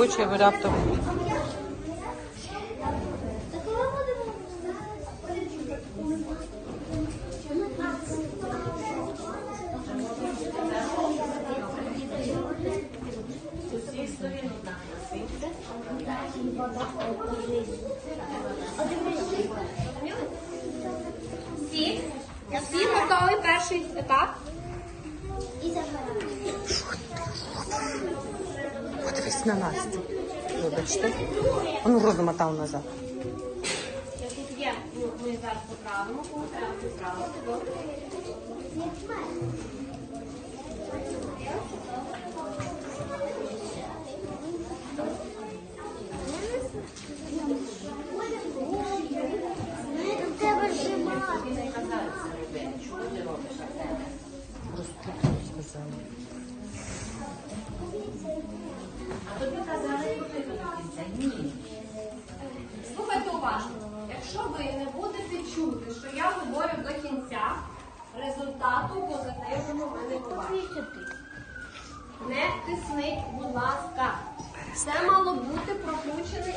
Хоче раптом. Всі? Всі готові перший етап? І забираю. Подивись на Настю. Вибачте. А Ну, розмотав назад. Є, ми зараз поправимо, добре? Треба. Просто не будете чути, що я говорю до кінця, результату позитивного ви не побачите. Тисніть, будь ласка. Це мало бути прокручений